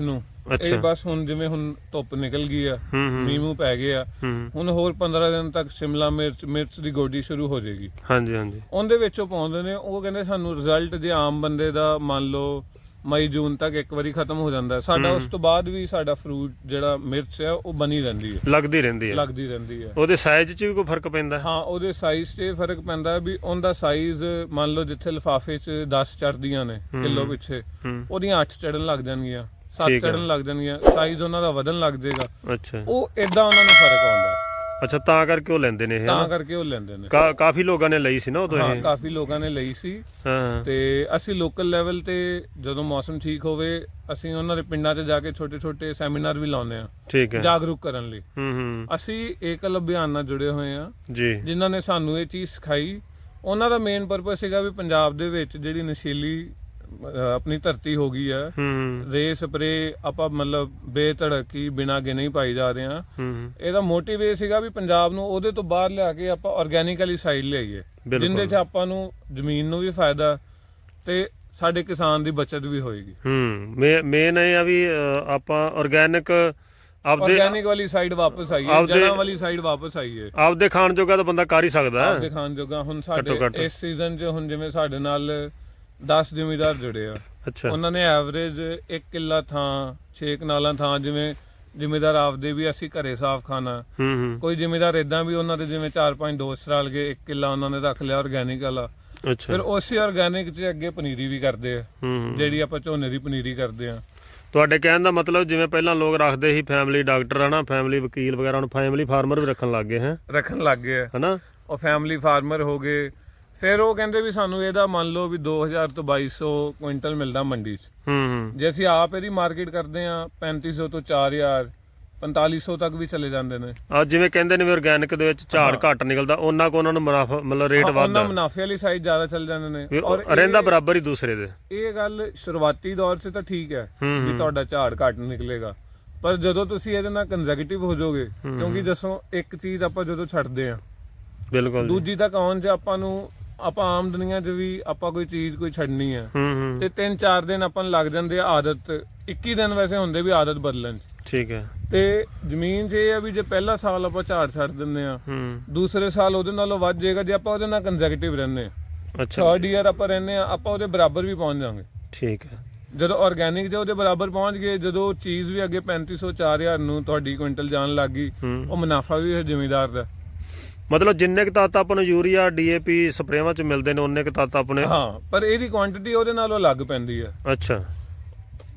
ਮਿਰਚ ਨੂੰ। ਇਹ। ਬਸ ਹੁਣ ਜਿਵੇਂ ਹੁਣ ਧੁੱਪ ਨਿਕਲ ਗਈ ਆ ਮੀਂਹ ਪੈ ਗਏ ਆ ਹੁਣ ਹੋਰ 15 ਦਿਨ ਤੱਕ ਸ਼ਿਮਲਾ ਮਿਰਚ ਮਿਰਚ ਦੀ ਗੋਡੀ ਸ਼ੁਰੂ ਹੋ ਜਾਏਗੀ। ਹਾਂਜੀ ਹਾਂਜੀ। ਉਹਦੇ ਵਿੱਚੋਂ ਪਾਉਂਦੇ ਨੇ ਉਹ ਕਹਿੰਦੇ ਸਾਨੂੰ ਰਿਜ਼ਲਟ ਜੇ ਆਮ ਬੰਦੇ ਦਾ ਮੰਨ ਲਓ ਮਈ ਜੂਨ ਤੱਕ ਇੱਕ ਵਾਰੀ ਖਤਮ ਹੋ ਜਾਂਦਾ। ਸਾਡਾ ਉਸ ਤੋਂ ਬਾਅਦ ਵੀ ਸਾਡਾ ਫਰੂਟ ਜਿਹੜਾ ਮਿਰਚ ਹੈ ਉਹ ਬਣੀ ਰਹਿੰਦੀ ਹੈ ਲੱਗਦੀ ਰਹਿੰਦੀ ਹੈ ਲੱਗਦੀ ਰਹਿੰਦੀ ਹੈ ਉਹਦੇ ਸਾਈਜ਼ 'ਚ ਵੀ ਕੋਈ ਫ਼ਰਕ ਪੈਂਦਾ? ਹੈ? ਉਹਦੇ ਸਾਈਜ਼ ਤੇ ਫ਼ਰਕ ਪੈਂਦਾ ਵੀ ਉਹਦਾ ਸਾਈਜ਼ ਮੰਨ ਲਓ ਜਿੱਥੇ ਲਿਫਾਫੇ 'ਚ 10 ਚੜਦੀਆਂ ਨੇ ਕਿਲੋ ਪਿੱਛੇ ਉਹਦੀਆਂ 8 ਚੜਨ ਲੱਗ ਜਾਣਗੀਆਂ। 7 ਠੀਕ ਹੈ। ਚੜਨ ਲੱਗ ਜਾਣਗੀਆਂ ਸਾਈਜ਼ ਉਹਨਾਂ ਦਾ ਵਧਣ ਲੱਗ ਜਾਏਗਾ। ਅੱਛਾ। ਉਹ ਇਦਾਂ ਉਹਨਾਂ ਨੂੰ ਫ਼ਰਕ ਆਉਂਦਾ। ਹੈ। ਅੱਛਾ ਤਾਂ ਕਰਕੇ ਉਹ ਲੈਂਦੇ ਨੇ ਇਹ ਤਾਂ? ਕਰਕੇ ਉਹ ਲੈਂਦੇ ਨੇ। ਕਾਫੀ ਲੋਕਾਂ ਨੇ ਲਈ ਸੀ ਨਾ ਉਦੋਂ ਹਾਂ ਇਹ? ਕਾਫੀ ਲੋਕਾਂ ਨੇ ਲਈ ਸੀ। ਹਾਂ। ਤੇ ਅਸੀਂ ਲੋਕਲ ਲੈਵਲ ਤੇ ਜਦੋਂ ਮੌਸਮ ਠੀਕ ਹੋਵੇ ਅਸੀਂ ਉਹਨਾਂ ਦੇ ਪਿੰਡਾਂ 'ਚ ਜਾ ਕੇ ਛੋਟੇ-ਛੋਟੇ ਸੈਮੀਨਾਰ ਵੀ ਲਾਉਂਦੇ ਆ ਠੀਕ ਹੈ। ਜਾਗਰੂਕ ਕਰਨ ਲਈ। ਹੂੰ ਹੂੰ। ਅਸੀਂ ਏਕਲ ਅਭਿਆਨ ਨਾਲ ਜੁੜੇ ਹੋਏ ਆ ਜੀ। ਜਿਨ੍ਹਾਂ ਨੇ ਸਾਨੂੰ ਇਹ ਚੀਜ਼ ਸਿਖਾਈ। ਉਹਨਾਂ ਦਾ ਮੇਨ ਪਰਪਸ ਸੀਗਾ ਵੀ ਪੰਜਾਬ ਦੇ ਵਿੱਚ ਜਿਹੜੀ ਨਸ਼ੀਲੀ ਆਪਣੀ ਧਰਤੀ ਹੋ ਗਈ ਆ। ਹੂੰ। ਰੇ ਸਪਰੇ ਆਪਾਂ ਮਤਲਬ ਬੇਧੜਕੀ ਬਿਨਾਂ ਗੇ ਨਹੀਂ ਪਾਈ ਜਾ ਰਹੇ ਆ ਹੂੰ। ਇਹਦਾ ਮੋਟਿਵ ਇਹ ਸੀਗਾ ਵੀ ਪੰਜਾਬ ਨੂੰ ਉਹਦੇ ਤੋਂ ਬਾਹਰ ਲਿਆ ਕੇ ਆਪਾਂ ਆਰਗੈਨਿਕਲੀ ਸਾਈਡ ਲਿਆਈਏ। ਜਿੰਦੇ 'ਚ ਆਪਾਂ ਨੂੰ ਜ਼ਮੀਨ ਨੂੰ ਵੀ ਫਾਇਦਾ ਤੇ ਸਾਡੇ ਕਿਸਾਨ ਦੀ ਬਚਤ ਵੀ ਹੋਏਗੀ। ਹੂੰ। ਮੇਨ ਇਹ ਆ ਵੀ ਆਪਾਂ ਆਰਗੈਨਿਕ ਆਪਦੇ ਆਰਗੈਨਿਕ ਵਾਲੀ ਸਾਈਡ ਵਾਪਸ ਆਈਏ ਜੜਾਂ ਵਾਲੀ ਸਾਈਡ ਵਾਪਸ ਆਈਏ। ਆਪਦੇ ਖਾਣ ਜੋਗਾ ਤਾਂ ਬੰਦਾ ਕਰ ਹੀ ਸਕਦਾ। ਹੈ। ਆਪਦੇ ਖਾਨ ਜੋਗਾ ਹੁਣ ਸਾਡੇ। ਇਸ ਸੀਜ਼ਨ 'ਚ ਹੁਣ ਜਿਵੇਂ ਸਾਡੇ ਨਾਲ 10 ਜ਼ਿਮੀਦਾਰ ਜੁੜੇ ਆ ਅੱਛਾ। ਉਹਨਾਂ ਨੇ ਐਵਰੇਜ 1 ਕਿੱਲਾ ਥਾਂ 6 ਕਨਾਲਾਂ ਥਾਂ ਜਿਵੇਂ ਜ਼ਿਮੀਦਾਰ ਆਪਦੇ ਵੀ ਅਸੀਂ ਘਰੇ ਸਾਫ਼ ਖਾਣਾ। ਹੂੰ ਹੂੰ। ਕੋਈ ਜ਼ਿਮੀਦਾਰ ਇਦਾਂ ਵੀ ਉਹਨਾਂ ਦੇ ਜਿਵੇਂ 4-5 ਦੋਸਤ ਰਲ ਗਏ 1 ਕਿੱਲਾ ਉਹਨਾਂ ਨੇ ਰੱਖ ਲਿਆ ਆਰਗੈਨਿਕ ਵਾਲਾ। ਅੱਛਾ। ਫਿਰ ਉਸੇ ਆਰਗੈਨਿਕ 'ਚ ਅੱਗੇ ਪਨੀਰੀ ਵੀ ਕਰਦੇ ਆ। ਜਿਹੜੀ ਆਪਾਂ ਝੋਨੇ ਦੀ ਪਨੀਰੀ ਕਰਦੇ ਆ। ਤੁਹਾਡੇ ਕਹਿਣ ਦਾ ਮਤਲਬ ਜਿਵੇਂ ਪਹਿਲਾਂ ਲੋਕ ਰੱਖਦੇ ਸੀ ਫੈਮਿਲੀ ਡਾਕਟਰ ਹਨਾ ਫੈਮਿਲੀ ਵਕੀਲ ਵਗੈਰਾ ਹੁਣ ਫੈਮਿਲੀ ਫਾਰਮਰ ਵੀ ਰੱਖਣ ਲੱਗ ਗਏ ਹੈ? ਰੱਖਣ ਲੱਗ ਗਏ ਹਨਾ? ਉਹ ਫੈਮਿਲੀ ਫਾਰਮਰ ਹੋ ਗਏ ਫਿਰ ਉਹ ਕਹਿੰਦੇ ਵੀ ਸਾਨੂੰ ਇਹਦਾ ਮੰਨ ਲਓ ਵੀ 2000 ਤੋਂ 2200 ਕੁਇੰਟਲ ਮਿਲਦਾ ਮੰਡੀ 'ਚ। ਹੂੰ ਹੂੰ। ਜੇ ਅਸੀਂ ਆਪ ਇਹਦੀ ਮਾਰਕੀਟ ਕਰਦੇ ਆ 3500 ਤੋਂ 4000 4500 ਤੱਕ ਵੀ ਚਲੇ ਜਾਂਦੇ ਨੇ। ਆ ਜਿਵੇਂ ਕਹਿੰਦੇ ਨੇ ਵੀ ਆਰਗੈਨਿਕ ਦੇ ਵਿੱਚ ਝਾੜ ਘੱਟ ਨਿਕਲਦਾ ਉਹਨਾਂ ਕੋ ਉਹਨਾਂ ਨੂੰ ਮੁਨਾਫਾ ਮਤਲਬ ਰੇਟ ਵੱਧ ਉਹਨਾਂ। ਮੁਨਾਫੇ ਵਾਲੀ ਸਾਈਡ ਜ਼ਿਆਦਾ ਚੱਲ ਜਾਂਦੇ ਨੇ। ਔਰ ਰਹਿੰਦਾ ਬਰਾਬਰ ਹੀ ਦੂਸਰੇ ਦੇ। ਇਹ ਗੱਲ ਸ਼ੁਰੂਆਤੀ ਦੌਰ 'ਚ ਤਾਂ ਠੀਕ ਹੈ ਵੀ ਤੁਹਾਡਾ ਝਾੜ ਘੱਟ ਨਿਕਲੇਗਾ। ਪਰ ਜਦੋਂ ਤੁਸੀਂ ਇਹਦੇ ਨਾਲ ਕੰਜ਼ਰਵੇਟਿਵ ਹੋ ਜਾਓਗੇ ਕਿਉਂਕਿ ਦੱਸੋ ਇੱਕ ਚੀਜ਼ ਆਪਾਂ ਜਦੋਂ ਛੱਡਦੇ ਆ ਬਿਲਕੁਲ। ਦੂਜੀ ਤੱਕ ਆਉਣ 'ਚ ਆਪਾਂ ਨੂੰ ਆਪਾਂ ਆਮ ਦੁਨੀਆ 'ਚ ਵੀ ਆਪਾਂ ਕੋਈ ਚੀਜ਼ ਕੋਈ ਛੱਡਣੀ ਹੂੰ ਹੂੰ। ਤੇ 3-4 ਦਿਨ ਆਪਾਂ ਨੂੰ ਲੱਗ ਜਾਂਦੇ ਆ ਆਦਤ। 21 ਦਿਨ ਵੈਸੇ ਹੁੰਦੇ ਵੀ ਆਦਤ ਬਦਲਣ 'ਚ। ਠੀਕ ਹੈ। ਤੇ ਜ਼ਮੀਨ 'ਚ ਇਹ ਆ ਵੀ ਜੇ ਪਹਿਲਾ ਸਾਲ ਆਪਾਂ ਝਾੜ ਛੱਡ ਦਿੰਦੇ ਆ ਹੂੰ। ਦੂਸਰੇ ਸਾਲ ਉਹਦੇ ਨਾਲੋਂ ਵੱਧ ਜਾਏਗਾ ਜੇ ਆਪਾਂ ਉਹਦੇ ਨਾਲ ਕੰਜ਼ਰਵੇਟਿਵ ਰਹਿੰਦੇ ਆ। ਅੱਛਾ। ਥਰਡ ਈਅਰ ਆਪਾਂ ਰਹਿੰਦੇ ਆ ਆਪਾਂ ਉਹਦੇ ਬਰਾਬਰ ਵੀ ਪਹੁੰਚ ਜਾਵਾਂਗੇ। ਠੀਕ ਹੈ। ਜਦੋਂ ਆਰਗੈਨਿਕ ਜੇ ਉਹਦੇ ਬਰਾਬਰ ਪਹੁੰਚ ਗਏ ਜਦੋਂ ਚੀਜ਼ ਵੀ ਅੱਗੇ 3500 4000 ਨੂੰ ਤੁਹਾਡੀ ਕੁਇੰਟਲ ਜਾਣ ਲੱਗ ਉਹ ਮੁਨਾਫਾ ਵੀ ਹੈ ਜ਼ਿਮੀਦਾਰ ਦਾ। ਮਤਲਬ ਜਿੰਨੇ ਕੁ ਤੱਤ ਆਪਾਂ ਨੂੰ ਯੂਰੀਆ ਡੀਏਪੀ ਸਪਰੇਵਾਂ ਚ ਮਿਲਦੇ ਨੇ ਉਹਨੇ ਕੁ ਤੱਤ ਆਪਣੇ ਹਾਂ ਪਰ ਇਹਦੀ ਕੁਆਂਟੀਟੀ ਉਹਦੇ ਨਾਲੋਂ ਅਲੱਗ ਪੈਂਦੀ ਹੈ ਅੱਛਾ।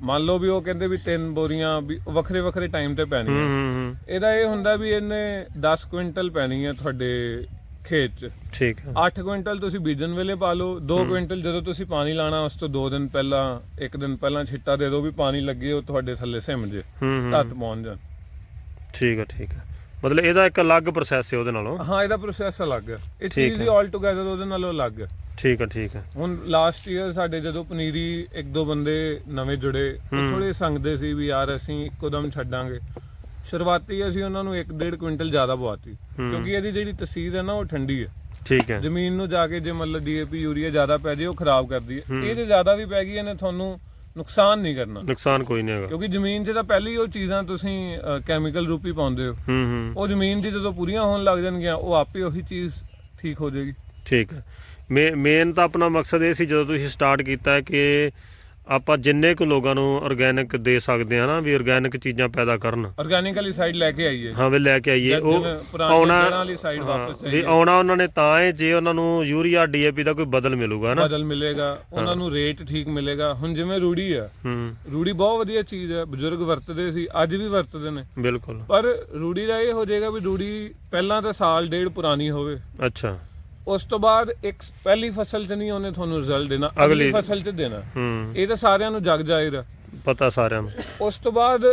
ਮੰਨ ਲਓ ਵੀ ਉਹ ਕਹਿੰਦੇ ਵੀ ਤਿੰਨ ਬੋਰੀਆਂ ਵੀ ਵੱਖਰੇ ਵੱਖਰੇ ਟਾਈਮ ਤੇ ਪੈਣੀਆਂ। ਹੂੰ ਹੂੰ ਇਹਦਾ ਇਹ ਹੁੰਦਾ ਵੀ ਇਹਨੇ 10 ਕੁਇੰਟਲ ਪੈਣੀ ਹੈ ਤੁਹਾਡੇ ਖੇਤ 'ਚ। ਠੀਕ ਹੈ। 8 ਕੁਇੰਟਲ ਤੁਸੀਂ ਬੀਜਣ ਵੇਲੇ ਪਾ ਲਓ 2 ਕੁਇੰਟਲ ਜਦੋਂ ਤੁਸੀਂ ਪਾਣੀ ਲਾਣਾ ਉਸ ਤੋਂ 2 ਦਿਨ ਪਹਿਲਾਂ 1 ਦਿਨ ਪਹਿਲਾਂ ਛਿੱਟਾ ਦੇ ਦਿਓ ਵੀ ਪਾਣੀ ਲੱਗੇ ਉਹ ਤੁਹਾਡੇ ਥੱਲੇ ਸਿਮ ਜੇ ਹੂੰ ਹੂੰ। ਤੱਤ ਪਹੁੰਚ ਜਾਣ। ਠੀਕ ਹੈ ਠੀਕ ਹੈ। ਮਤਲਬ ਇਹਦਾ ਇੱਕ ਅਲੱਗ ਪ੍ਰੋਸੈਸ ਹੈ ਉਹਦੇ ਨਾਲੋਂ। ਹਾਂ ਇਹਦਾ ਪ੍ਰੋਸੈਸ ਅਲੱਗ ਹੈ। ਇਹ ਠੀਕ ਚੀਜ਼ ਹੀ। ਹੈ। ਆਲ ਟੁਗੇਦਰ ਉਹਦੇ ਨਾਲੋਂ ਅਲੱਗ ਹੈ। ਠੀਕ ਹੈ ਠੀਕ ਹੈ। ਹੁਣ ਲਾਸਟ ਈਅਰ ਸਾਡੇ ਜਦੋਂ ਪਨੀਰੀ ਇੱਕ ਦੋ ਬੰਦੇ ਨਵੇਂ ਜੁੜੇ ਥੋੜੇ ਸੰਗਦੇ ਸੀ ਵੀ ਯਾਰ ਅਸੀਂ ਇੱਕੋਦਮ ਛੱਡਾਂਗੇ। ਸ਼ੁਰੂਆਤੀ ਅਸੀਂ ਉਹਨਾਂ ਨੂੰ 1.5 ਕੁਇੰਟਲ ਜ਼ਿਆਦਾ ਪਵਾਤੀ। ਕਿਉਂਕਿ ਇਹਦੀ ਜਿਹੜੀ ਤਸੀਰ ਹੈ ਨਾ ਉਹ ਠੰਡੀ ਹੈ। ਠੀਕ ਹੈ। ਜ਼ਮੀਨ ਨੂੰ ਜਾ ਕੇ ਜੇ ਮਤਲਬ ਡੀਏਪੀ ਯੂਰੀਆ ਜ਼ਿਆਦਾ ਪੈ ਜੇ ਉਹ ਖਰਾਬ ਕਰਦੀ ਹੈ। ਇਹ ਜੇ ਜ਼ਿਆਦਾ ਵੀ ਪੈ ਗਈ ਇਹਨੇ ਤੁਹਾਨੂੰ ਨੁਕਸਾਨ ਨਹੀਂ ਕਰਨਾ। ਨੁਕਸਾਨ ਕੋਈ ਨਹੀਂ ਹੈਗਾ। ਕਿਉਂਕਿ ਜ਼ਮੀਨ 'ਚ ਤਾਂ ਪਹਿਲੀ ਉਹ ਚੀਜ਼ਾਂ ਤੁਸੀਂ ਕੈਮੀਕਲ ਰੂਪੀ ਪਾਉਂਦੇ ਹੋ। ਹੂੰ ਹੂੰ। ਉਹ ਜ਼ਮੀਨ ਦੀ ਜਦੋਂ ਪੂਰੀਆਂ ਹੋਣ ਲੱਗ ਜਾਣਗੀਆਂ ਉਹ ਆਪੇ ਉਹੀ ਚੀਜ਼ ਠੀਕ ਹੋ ਜਾਏਗੀ। ਠੀਕ ਹੈ। ਮੇਨ ਤਾਂ ਆਪਣਾ ਮਕਸਦ ਇਹ ਸੀ ਜਦੋਂ ਤੁਸੀਂ ਸਟਾਰਟ ਕੀਤਾ ਕਿ ਆਪਾਂ ਜਿੰਨੇ ਕੁ ਲੋਕਾਂ ਨੂੰ ਆਰਗੈਨਿਕ ਦੇ ਸਕਦੇ ਆ ਨਾ ਵੀ ਆਰਗੈਨਿਕ ਚੀਜ਼ਾਂ ਪੈਦਾ ਕਰਨ। ਆਰਗੈਨਿਕ ਵਾਲੀ ਸਾਈਡ ਲੈ ਕੇ ਆਈਏ। ਹਾਂ ਵੀ ਲੈ ਕੇ ਆਈਏ। ਉਹ ਆਉਣਾ ਵਾਲੀ ਹਾਂ, ਵਾਪਸ ਵੀ ਜਾਈਏ। ਆਉਣਾ ਉਹਨਾਂ ਨੇ ਤਾਂ ਹੈ ਜੇ ਉਹਨਾਂ ਨੂੰ ਯੂਰੀਆ ਡੀਏਪੀ ਦਾ ਕੋਈ ਬਦਲ ਮਿਲੂਗਾ ਨਾ। ਬਦਲ ਮਿਲੇਗਾ ਉਹਨਾਂ ਨੂੰ ਰੇਟ ਠੀਕ ਮਿਲੇਗਾ। ਹੁਣ ਜਿਵੇਂ ਰੂੜੀ ਆ ਹੂੰ। ਰੂੜੀ ਬਹੁਤ ਵਧੀਆ ਚੀਜ਼ ਹੈ ਬਜ਼ੁਰਗ ਵਰਤਦੇ ਸੀ ਅੱਜ ਵੀ ਵਰਤਦੇ ਨੇ। ਬਿਲਕੁਲ। ਪਰ ਰੂੜੀ ਦਾ ਇਹ ਹੋ ਜਾਏਗਾ ਵੀ ਰੂੜੀ ਪਹਿਲਾਂ ਤਾਂ ਸਾਲ ਡੇਢ ਪੁਰਾਣੀ ਹੋਵੇ। ਅੱਛਾ। ਉਸ ਤੋਂ ਬਾਅਦ ਇੱਕ ਪਹਿਲੀ ਫਸਲ 'ਚ ਨਹੀਂ ਉਹਨੇ ਤੁਹਾਨੂੰ ਰਿਜ਼ਲਟ ਦੇਣਾ ਅਗਲੀ ਫਸਲ 'ਚ ਦੇਣਾ। ਇਹ ਤਾਂ ਸਾਰਿਆਂ ਨੂੰ ਜਗ ਜਾਏਗਾ ਪਤਾ ਸਾਰਿਆਂ ਨੂੰ। ਉਸ ਤੋਂ ਬਾਅਦ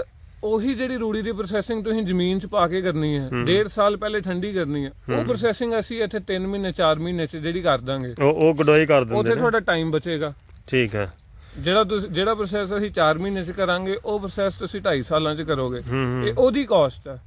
ਉਹੀ ਜਿਹੜੀ ਰੂੜੀ ਦੀ ਪ੍ਰੋਸੈਸਿੰਗ ਤੁਸੀਂ ਜ਼ਮੀਨ 'ਚ ਪਾ ਕੇ ਕਰਨੀ ਹੈ ਡੇਢ ਸਾਲ ਪਹਿਲੇ ਠੰਡੀ ਕਰਨੀ ਹੈ ਉਹ ਪ੍ਰੋਸੈਸਿੰਗ ਅਸੀਂ ਇੱਥੇ 3 ਮਹੀਨੇ 4 ਮਹੀਨੇ 'ਚ ਜਿਹੜੀ ਕਰ ਦਾਂਗੇ। ਉਹ ਉਹ ਗਡੋਈ ਕਰ ਦਿੰਦੇ ਉੱਥੇ ਨੇ। ਤੁਹਾਡਾ ਟਾਈਮ ਬਚੇਗਾ। ਠੀਕ ਹੈ। ਜਿਹੜਾ ਤੁਸੀਂ ਜਿਹੜਾ ਪ੍ਰੋਸੈਸ ਅਸੀਂ 4 ਮਹੀਨੇ 'ਚ ਕਰਾਂਗੇ ਉਹ ਪ੍ਰੋਸੈਸ ਤੁਸੀਂ 2.5 ਸਾਲਾਂ 'ਚ ਕਰੋਗੇ। ਇਹ ਉਹਦੀ ਕਾਸਟ ਹੈ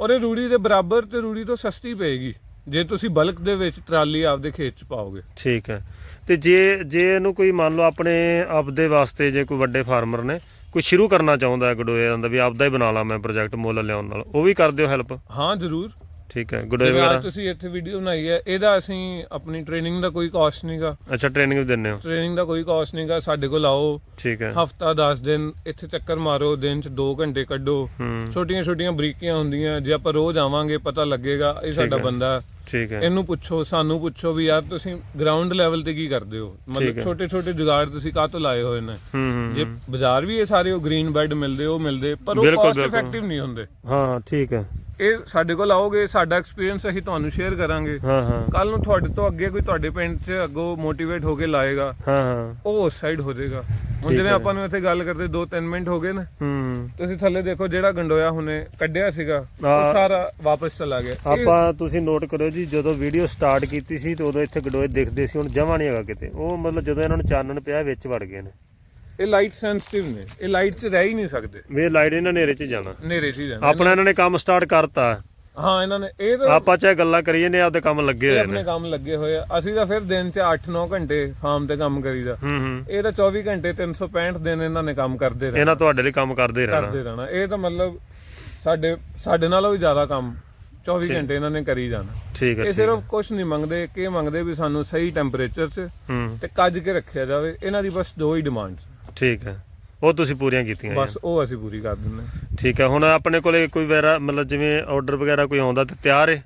ਔਰ ਇਹ ਰੂੜੀ ਦੇ ਬਰਾਬਰ ਤੇ ਰੂੜੀ ਤੋਂ ਸਸਤੀ ਪਏਗੀ। ਜੇ ਤੁਸੀਂ ਬਲਕ ਦੇ ਵਿੱਚ ਟਰਾਲੀ ਆਪਦੇ ਖੇਤ 'ਚ ਪਾਓਗੇ। ਠੀਕ ਹੈ। ਤੇ ਜੇ ਜੇ ਇਹਨੂੰ ਕੋਈ ਮੰਨ ਲਓ ਆਪਣੇ ਆਪਦੇ ਵਾਸਤੇ ਜੇ ਕੋਈ ਵੱਡੇ ਫਾਰਮਰ ਨੇ ਕੋਈ ਸ਼ੁਰੂ ਕਰਨਾ ਚਾਹੁੰਦਾ ਹੈ ਗਡੋਏ ਦਾ ਵੀ ਆਪਦਾ ਹੀ ਬਣਾ ਲਾਂ ਮੈਂ ਪ੍ਰੋਜੈਕਟ ਮੁੱਲ ਲਿਆਉਣ ਨਾਲ ਉਹ ਵੀ ਕਰ ਦਿਓ ਹੈਲਪ ਹਾਂ ਜ਼ਰੂਰ। ਠੀਕ ਹੈ ਗਡੋਏ ਜਿਵੇਂ ਵਗੈਰਾ? ਅੱਜ ਤੁਸੀਂ ਇੱਥੇ ਵੀਡੀਓ ਬਣਾਈ ਹੈ ਇਹਦਾ ਅਸੀਂ ਆਪਣੀ ਟ੍ਰੇਨਿੰਗ ਦਾ ਕੋਈ ਕਾਸਟ ਨਹੀਂਗਾ ਅੱਛਾ ਟ੍ਰੇਨਿੰਗ ਵੀ ਦਿੰਦੇ ਹੋ? ਟ੍ਰੇਨਿੰਗ ਦਾ ਕੋਈ ਕਾਸਟ ਨਹੀਂਗਾ ਸਾਡੇ ਕੋਲ ਆਓ। ਠੀਕ ਹੈ। ਹਫਤਾ 10 ਦਿਨ ਇੱਥੇ ਚੱਕਰ ਮਾਰੋ ਦਿਨ ਚ 2 ਘੰਟੇ ਕੱਢੋ। ਹੂੰ। ਛੋਟੀਆਂ ਛੋਟੀਆਂ ਬਰੀਕੀਆਂ ਹੁੰਦੀਆਂ ਜੇ ਆਪਾਂ ਰੋਜ਼ ਆਵਾਂਗੇ ਪਤਾ ਲੱਗੇਗਾ ਇਹ ਸਾਡਾ। ਬੰਦਾ ਹੈ। ਠੀਕ ਹੈ। ਇਹਨੂੰ ਪੁੱਛੋ ਸਾਨੂੰ ਪੁੱਛੋ ਵੀ ਯਾਰ ਤੁਸੀਂ ਗਰਾਊਂਡ ਲੈਵਲ ਤੇ ਕੀ ਕਰਦੇ ਹੋ? ਮਤਲਬ। ਛੋਟੇ ਛੋਟੇ ਜੁਗਾੜ ਤੁਸੀਂ ਕਾਹਤੋਂ ਲਾਏ ਹੋਏ ਨੇ? ਹੂੰ ਹੂੰ ਜੇ ਬਾਜ਼ਾਰ ਵੀ ਇਹ ਸਾਰੇ ਉਹ ਗ੍ਰੀਨ ਬੈੱਡ ਮਿਲਦੇ ਉਹ ਮਿਲਦੇ ਪਰ ਉਹ ਕਾਸਟ। ਇਫੈਕਟਿਵ ਨਹੀਂ ਹੁੰਦੇ। ਹਾਂ ਠੀਕ ਹੈ। ਇਹ ਸਾਡੇ ਕੋਲ ਆਓਗੇ ਸਾਡਾ ਐਕਸਪੀਰੀਅੰਸ ਅਸੀਂ ਤੁਹਾਨੂੰ ਸ਼ੇਅਰ ਕਰਾਂਗੇ। ਹਾਂ ਹਾਂ। ਕੱਲ ਨੂੰ ਤੁਹਾਡੇ ਤੋਂ ਅੱਗੇ ਕੋਈ ਤੁਹਾਡੇ ਪਿੰਡ 'ਚ ਅੱਗੋਂ ਮੋਟੀਵੇਟ ਹੋ ਕੇ ਲਾਏਗਾ ਹਾਂ ਹਾਂ। ਉਹ ਉਸ ਸਾਈਡ ਹੋ ਜਾਏਗਾ। ਹੁਣ ਜਿਵੇਂ। ਆਪਾਂ ਨੂੰ ਇੱਥੇ ਗੱਲ ਕਰਦੇ 2-3 ਮਿੰਟ ਹੋ ਗਏ ਨੇ। ਹੂੰ। ਤੁਸੀਂ ਥੱਲੇ ਦੇਖੋ ਜਿਹੜਾ ਗੰਡੋਇਆ ਹੁਣੇ ਕੱਢਿਆ ਸੀਗਾ। ਉਹ ਸਾਰਾ ਵਾਪਸ ਚਲਾ ਗਿਆ। ਆਪਾਂ ਤੁਸੀਂ ਨੋਟ ਕਰਿਓ ਜੀ ਜਦੋਂ ਵੀਡੀਓ ਸਟਾਰਟ ਕੀਤੀ ਸੀ ਤੇ ਉਦੋਂ ਇੱਥੇ ਗਡੋਏ ਦਿਖਦੇ ਸੀ ਹੁਣ ਜਮਾ ਨਹੀਂ ਹੈਗਾ ਕਿਤੇ। ਉਹ ਮਤਲਬ ਜਦੋਂ ਇਹਨਾਂ ਨੂੰ ਚਾਨਣ ਪਿਆ ਵਿੱਚ ਵੜ ਗਏ ਨੇ। ਇਹ ਲਾਈਟ ਸੈਂਸਿਟਿਵ ਨੇ। ਇਹ ਲਾਈਟ 'ਚ ਰਹਿ ਹੀ ਨਹੀਂ ਸਕਦੇ। ਵੀ ਲਾਈਟ ਇਹਨਾਂ ਨੇਰੇ 'ਚ ਜਾਣਾ। ਹਨੇਰੇ 'ਚ ਹੀ ਆਪਣਾ ਇਹਨਾਂ ਨੇ ਕੰਮ ਸਟਾਰਟ ਕਰਤਾ। ਹਾਂ ਇਹਨਾਂ ਨੇ ਇਹ ਤਾਂ ਆਪਾਂ ਚਾਹੇ ਗੱਲਾਂ ਕਰੀਏ ਨੇ ਆਪਦੇ ਕੰਮ ਲੱਗੇ ਹੋਏ ਆਪਣੇ ਨੇ। ਕੰਮ ਲੱਗੇ ਹੋਏ ਆ। ਅਸੀਂ ਤਾਂ ਫਿਰ ਦਿਨ 'ਚ 8-9 ਘੰਟੇ ਫਾਰਮ ਤੇ ਕੰਮ ਕਰੀਦਾ। ਇਹ ਤਾਂ 24 ਘੰਟੇ 365 ਦਿਨ ਇਹਨਾਂ ਨੇ ਕੰਮ ਕਰਦੇ ਰਹਿਣਾ। ਇਹਨਾਂ ਤੁਹਾਡੇ ਲਈ ਕੰਮ ਕਰਦੇ ਰਹਿਣਾ। ਕਰਦੇ ਰਹਿਣਾ। ਇਹ ਤਾਂ ਮਤਲਬ ਸਾਡੇ ਸਾਡੇ ਨਾਲੋਂ ਵੀ ਜ਼ਿਆਦਾ ਕੰਮ 24 ਘੰਟੇ ਇਹਨਾਂ ਨੇ ਕਰੀ ਜਾਣਾ। ਠੀਕ ਹੈ ਇਹ ਸਿਰਫ ਕੁਝ ਨਹੀਂ ਮੰਗਦੇ ਕਿ ਮੰਗਦੇ ਵੀ ਸਾਨੂੰ ਸਹੀ ਟੈਂਪਰੇਚਰ 'ਚ ਤੇ ਕੱਜ ਕੇ ਰੱਖਿਆ ਜਾਵੇ। ਇਹਨਾਂ ਦੀ ਬਸ ਦੋ ਹੀ ਡਿਮਾਂਡਸ ਠੀਕ ਹੈ। ਉਹ ਤੁਸੀਂ ਪੂਰੀਆਂ ਕੀਤੀਆਂ ਬਸ ਉਹ ਅਸੀਂ ਪੂਰੀ ਕਰ ਦਿੰਦੇ ਹਾਂ। ਠੀਕ ਹੈ ਹੁਣ ਆਪਣੇ ਕੋਲੇ ਕੋਈ ਵੈਰਾ ਮਤਲਬ ਜਿਵੇਂ ਆਰਡਰ ਵਗੈਰਾ ਕੋਈ ਆਉਂਦਾ ਤੇ ਤਿਆਰ ਹੈ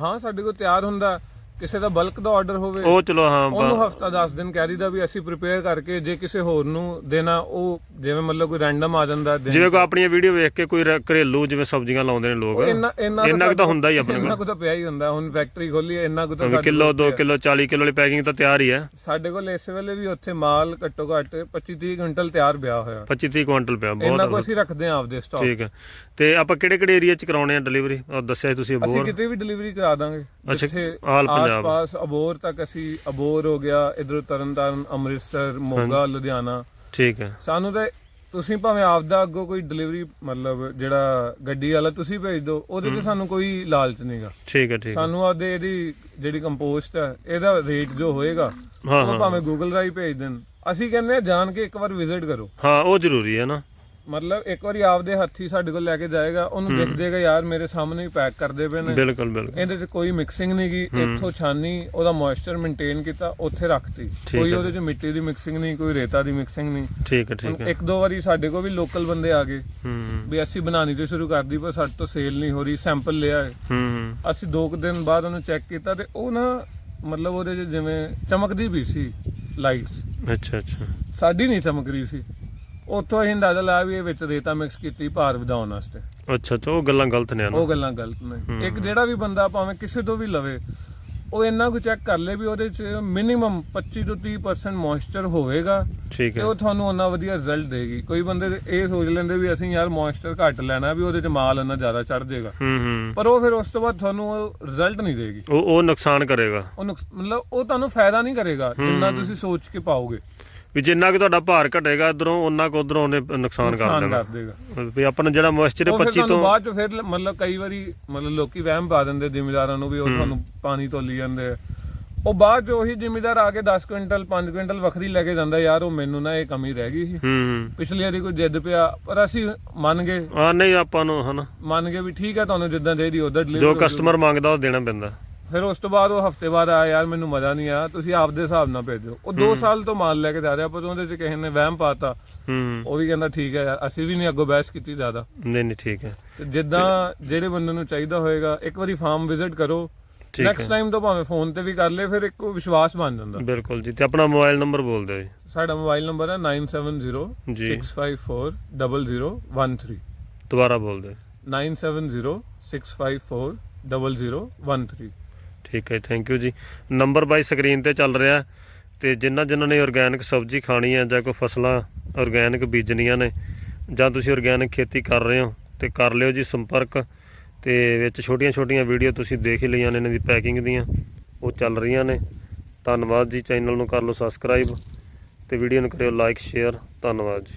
ਹਾਂ ਸਾਡੇ ਕੋਲ ਤਿਆਰ ਹੁੰਦਾ। ਕਿਸੇ ਦਾ ਬਲਕ ਦਾ ਆਰਡਰ ਹੋਵੇ ਉਹ ਚਲੋ ਹਾਂ ਉਹਨੂੰ ਹਫਤਾ 10 ਦਿਨ ਕਹਿ ਦਈਦਾ ਵੀ ਅਸੀਂ ਪ੍ਰਿਪੇਅਰ ਕਰਕੇ ਜੇ ਕਿਸੇ ਹੋਰ ਨੂੰ ਦੇਣਾ ਉਹ ਜਿਵੇਂ ਮਤਲਬ ਕੋਈ ਰੈਂਡਮ ਆ ਜਾਂਦਾ ਜਿਵੇਂ ਕੋਈ ਆਪਣੀਆਂ ਵੀਡੀਓ ਵੇਖ ਕੇ ਕੋਈ ਘਰੇਲੂ ਜਿਵੇਂ ਸਬਜ਼ੀਆਂ ਲਾਉਂਦੇ ਨੇ ਲੋਕ। ਇੰਨਾ ਇੰਨਾ ਇੰਨਾ ਕੁ ਤਾਂ ਹੁੰਦਾ ਹੀ ਆਪਣੇ ਇੰਨਾ ਕੋਲ। ਕੁ ਤਾਂ ਪਿਆ ਹੀ ਹੁੰਦਾ ਹੁਣ ਫੈਕਟਰੀ ਖੋਲੀ ਹੈ ਇੰਨਾ ਕੁ ਤਾਂ ਸਾਡੇ ਕਿਲੋ ਕੋਲ 2 ਕਿਲੋ 40 ਕਿਲੋ ਵਾਲੀ ਪੈਕਿੰਗ ਤਾਂ ਤਿਆਰ ਹੀ ਹੈ ਸਾਡੇ ਕੋਲ ਇਸ ਵੇਲੇ ਵੀ ਉੱਥੇ ਮਾਲ ਘੱਟੋ ਘੱਟ 25 30 ਕੁਇੰਟਲ ਤਿਆਰ ਪਿਆ ਹੋਇਆ। 25 30 ਕੁਇੰਟਲ ਪਿਆ ਇੰਨਾ ਬਹੁਤ ਕੁ ਅਸੀਂ ਰੱਖਦੇ ਹਾਂ ਆਪਦੇ ਸਟਾਕ ਠੀਕ ਹੈ ਤੇ ਆਪਾਂ ਕਿਹੜੇ ਕਿਹੜੇ ਏਰੀਆ ਚ ਕਰਾਉਣੇ ਆ ਡਿਲੀਵਰੀ ਦੱਸਿਆ ਤੁਸੀਂ ਅਸੀਂ ਕਿਤੇ ਵੀ ਡਿਲੀਵਰੀ ਕਰਾ ਦਾਂਗੇ ਅੱਛਾ, ਜਿੱਥੇ ਆਲ। ਆਸ-ਪਾਸ ਅਬੋਰ ਤੱਕ ਅਸੀਂ ਅਬੋਰ ਹੋ ਗਿਆ ਇਧਰ ਤਰਨਤਾਰਨ ਅੰਮ੍ਰਿਤਸਰ ਮੋਗਾ ਲੁਧਿਆਣਾ। ਠੀਕ ਹੈ। ਸਾਨੂੰ ਤਾਂ ਤੁਸੀਂ ਭਾਵੇਂ ਆਪਦਾ ਅੱਗੋਂ ਕੋਈ ਡਿਲੀਵਰੀ ਮਤਲਬ ਜਿਹੜਾ ਗੱਡੀ ਵਾਲਾ ਤੁਸੀਂ ਭੇਜ ਦਿਓ ਉਹਦੇ ਤੇ ਸਾਨੂੰ ਕੋਈ ਲਾਲਚ ਨਹੀਂਗਾ ਠੀਕ ਹੈ ਠੀਕ ਹੈ। ਸਾਨੂੰ ਆਪਦੇ ਇਹਦੀ ਜਿਹੜੀ ਕੰਪੋਸਟ ਹੈ ਇਹਦਾ ਰੇਟ ਜੋ ਹੋਏਗਾ ਹਾਂ ਉਹ ਭਾਵੇਂ ਗੂਗਲ ਰਾਹੀਂ ਭੇਜ ਦੇਣ। ਅਸੀਂ ਕਹਿੰਦੇ ਆ ਜਾਣ ਕੇ ਇੱਕ ਵਾਰ ਵਿਜ਼ਿਟ ਕਰੋ। ਹਾਂ ਉਹ ਜ਼ਰੂਰੀ ਹੈ ਨਾ। ਮਤਲਬ ਇੱਕ ਵਾਰੀ ਆਪਦੇ ਹੱਥੀ ਸਾਡੇ ਕੋਲ ਲੈ ਕੇ ਜਾਏਗਾ ਉਹਨੂੰ ਦਿਖ ਜਾਏਗਾ ਯਾਰ ਮੇਰੇ ਸਾਹਮਣੇ ਹੀ ਪੈਕ ਕਰਦੇ ਪਏ ਨੇ। ਬਿਲਕੁਲ ਬਿਲਕੁਲ। ਇਹਦੇ 'ਚ ਕੋਈ ਮਿਕਸਿੰਗ ਨਹੀਂ ਗਈ ਇੱਥੋਂ ਛਾਨੀ ਉਹਦਾ ਮੋਇਸਚਰ ਮੇਨਟੇਨ ਕੀਤਾ ਉੱਥੇ ਰੱਖਤੀ। ਕੋਈ। ਉਹਦੇ 'ਚ ਮਿੱਟੀ ਦੀ ਮਿਕਸਿੰਗ ਨਹੀਂ ਕੋਈ ਰੇਤਾ ਦੀ ਮਿਕਸਿੰਗ ਨਹੀਂ ਠੀਕ ਹੈ ਠੀਕ ਹੈ। ਇੱਕ ਦੋ ਵਾਰੀ ਸਾਡੇ ਕੋਲ ਵੀ ਲੋਕਲ ਬੰਦੇ ਆ ਗਏ। ਹੂੰ। ਵੀ ਅਸੀਂ ਬਣਾਉਣੀ ਤੇ ਸ਼ੁਰੂ ਕਰਦੀ ਪਰ ਸਾਡੇ ਤੋਂ ਸੇਲ ਨਹੀਂ ਹੋ ਰਹੀ ਸੈਂਪਲ ਲਿਆ ਹੈ। ਅਸੀਂ ਦੋ ਦਿਨ ਬਾਅਦ ਉਹਨੂੰ ਚੈੱਕ ਕੀਤਾ ਤੇ ਉਹ ਨਾ ਮਤਲਬ ਉਹਦੇ 'ਚ ਜਿਵੇਂ ਚਮਕਦੀ ਵੀ ਸੀ ਲਾਈਟਸ ਅੱਛਾ ਅੱਛਾ। ਸਾਡੀ ਨਹੀਂ ਚਮਕ ਰਹੀ ਸੀ। ਉੱਥੋਂ ਅਸੀਂ ਅੰਦਾਜ਼ਾ ਲਾਇਆ ਵੀ ਇਹ ਵਿੱਚ ਰੇਤਾ ਮਿਕਸ ਕੀਤੀ ਭਾਰ ਵਧਾਉਣ ਵਾਸਤੇ। ਅੱਛਾ ਅੱਛਾ ਉਹ ਗੱਲਾਂ ਗਲਤ ਨੇ ਉਹ ਗੱਲਾਂ ਗਲਤ ਨੇ। ਇੱਕ ਜਿਹੜਾ ਵੀ ਬੰਦਾ ਭਾਵੇਂ ਕਿਸੇ ਤੋਂ ਵੀ ਲਵੇ ਉਹ ਇੰਨਾ ਕੁ ਚੈੱਕ ਕਰ ਲੇ ਵੀ ਉਹਦੇ 'ਚ ਮਿਨੀਮਮ 25 ਤੋਂ 30% ਮੋਇਸਚਰ ਹੋਵੇਗਾ ਠੀਕ ਤੇ ਹੈ। ਉਹ ਤੁਹਾਨੂੰ ਉਹਨਾਂ ਵਧੀਆ ਰਿਜ਼ਲਟ ਦੇਗੀ। ਕੋਈ ਬੰਦੇ ਤੇ ਇਹ ਸੋਚ ਲੈਂਦੇ ਵੀ ਅਸੀਂ ਯਾਰ ਮੋਇਸਚਰ ਘੱਟ ਲੈਣਾ ਵੀ ਉਹਦੇ 'ਚ ਮਾਲ ਇੰਨਾ ਜ਼ਿਆਦਾ ਚੜ ਜਾਏਗਾ ਹੂੰ ਹੂੰ। ਪਰ ਉਹ ਫਿਰ ਉਸ ਤੋਂ ਬਾਅਦ ਤੁਹਾਨੂੰ ਉਹ ਰਿਜ਼ਲਟ ਨਹੀਂ ਦੇਗੀ। ਉਹ ਉਹ ਨੁਕਸਾਨ ਕਰੇਗਾ। ਉਹ ਮਤਲਬ ਉਹ ਤੁਹਾਨੂੰ ਫਾਇਦਾ ਨਹੀਂ ਕਰੇਗਾ ਜਿੰਨਾ ਤੁਸੀਂ ਸੋਚ ਕੇ ਪਾਓਗੇ। ਵੀ ਜਿੰਨਾ ਕਿ ਤੁਹਾਡਾ ਭਾਰ ਘਟੇਗਾ ਇਧਰੋਂ ਉਹਨਾਂ ਕੋ ਉਧਰੋਂ ਉਹਨੇ ਨੁਕਸਾਨ ਕਰ ਨੁਕਸਾਨ ਦੇਣਾ। ਕਰ ਦੇਗਾ। ਵੀ ਆਪਣਾ ਜਿਹੜਾ ਮੋਇਸਚਰ ਉਹ ਫਿਰ 25 ਤੁਹਾਨੂੰ ਤੋਂ ਬਾਅਦ ਚ ਫਿਰ ਮਤਲਬ ਕਈ ਵਾਰੀ ਮਤਲਬ ਲੋਕੀ ਵਹਿਮ ਪਾ ਦਿੰਦੇ ਜ਼ਿਮੀਦਾਰਾਂ ਨੂੰ ਵੀ ਉਹ ਤੁਹਾਨੂੰ ਪਾਣੀ ਤੋਲੀ ਜਾਂਦੇ ਆ। ਉਹ ਬਾਅਦ ਚ ਉਹੀ ਜ਼ਿਮੀਦਾਰ ਆ ਕੇ 10 ਕੁਇੰਟਲ 5 ਕੁਇੰਟਲ ਵੱਖਰੀ ਲੈ ਕੇ ਜਾਂਦਾ ਯਾਰ ਉਹ ਮੈਨੂੰ ਨਾ ਇਹ ਕਮੀ ਰਹਿ ਗਈ ਸੀ। ਹੂੰ ਪਿਛਲੀ ਵਾਰੀ ਕੋਈ ਜਿੱਦ ਪਿਆ ਪਰ ਅਸੀਂ ਮੰਨ ਗਏ। ਆ ਨਹੀਂ ਆਪਾਂ ਨੂੰ ਹਨਾ। ਮੰਨ ਗਏ ਵੀ ਠੀਕ ਹੈ ਤੁਹਾਨੂੰ ਜਿੱਦਾਂ ਚਾਹੀਦੀ ਉਦਾਂ ਜੋ ਕਸਟਮਰ ਮੰਗਦਾ ਉਹ ਦੇਣਾ ਪੈਂਦਾ। ਫਿਰ ਉਸ ਤੋਂ ਬਾਅਦ ਉਹ ਹਫ਼ਤੇ ਬਾਅਦ ਆਇਆ ਯਾਰ ਮੈਨੂੰ ਮਜ਼ਾ ਨਹੀਂ ਆਇਆ ਤੁਸੀਂ ਆਪਦੇ ਹਿਸਾਬ ਨਾਲ ਭੇਜੋ। ਉਹ 2 ਸਾਲ ਤੋਂ ਮਾਲ ਲੈ ਕੇ ਜਾ ਰਿਹਾ ਪਰ ਉਹਦੇ ਚ ਕਿਸੇ ਨੇ ਵਹਿਮ ਪਾਤਾ। ਹੂੰ। ਉਹ ਵੀ ਕਹਿੰਦਾ ਠੀਕ ਹੈ ਯਾਰ ਅਸੀਂ ਵੀ ਨਹੀਂ ਅੱਗੋਂ ਬਹਿਸ ਕੀਤੀ ਜ਼ਿਆਦਾ। ਨਹੀਂ ਨਹੀਂ ਠੀਕ ਹੈ। ਤੇ ਜਿੱਦਾਂ ਜਿਹੜੇ ਬੰਦੇ ਨੂੰ ਚਾਹੀਦਾ ਹੋਏਗਾ ਇੱਕ ਵਾਰੀ ਫਾਰਮ ਵਿਜ਼ਿਟ ਕਰੋ। ਨੈਕਸਟ ਟਾਈਮ ਤੋਂ ਭਾਵੇਂ ਫੋਨ ਤੇ ਵੀ ਕਰ ਲੇ ਫਿਰ ਇੱਕ ਵਿਸ਼ਵਾਸ ਬਣ ਜਾਂਦਾ। ਬਿਲਕੁਲ ਜੀ ਤੇ ਆਪਣਾ ਮੋਬਾਈਲ ਨੰਬਰ ਬੋਲ ਦਿਓ ਜੀ। ਸਾਡਾ ਮੋਬਾਈਲ ਨੰਬਰ ਹੈ ਜੀ। 9706540013 ਦੁਬਾਰਾ ਬੋਲ ਦਿਓ। 9706540013 ਠੀਕ ਹੈ ਥੈਂਕ ਯੂ ਜੀ। ਨੰਬਰ ਬਾਈ ਸਕਰੀਨ ਤੇ ਚੱਲ ਰਿਹਾ ਤੇ ਜਿਨ੍ਹਾਂ ਜਿਨ੍ਹਾਂ ਨੇ ਆਰਗੈਨਿਕ ਸਬਜ਼ੀ ਖਾਣੀ ਹੈ ਜਾਂ ਕੋਈ ਫਸਲਾਂ ਆਰਗੈਨਿਕ ਬੀਜਣੀਆਂ ਨੇ ਜਾਂ ਤੁਸੀਂ ਆਰਗੈਨਿਕ ਖੇਤੀ ਕਰ ਰਹੇ ਹੋ ਤੇ ਕਰ ਲਿਓ ਜੀ ਸੰਪਰਕ ਤੇ ਵਿੱਚ ਛੋਟੀਆਂ-ਛੋਟੀਆਂ ਵੀਡੀਓ ਤੁਸੀਂ ਦੇਖ ਹੀ ਲਈਆਂ ਨੇ ਇਹਨਾਂ ਦੀ ਪੈਕਿੰਗ ਦੀਆਂ। ਉਹ ਚੱਲ ਰਹੀਆਂ ਨੇ। ਧੰਨਵਾਦ ਜੀ। ਚੈਨਲ ਨੂੰ ਕਰ ਲਓ ਸਬਸਕ੍ਰਾਈਬ ਤੇ ਵੀਡੀਓ ਨੂੰ ਕਰਿਓ ਲਾਈਕ ਸ਼ੇਅਰ ਧੰਨਵਾਦ ਜੀ।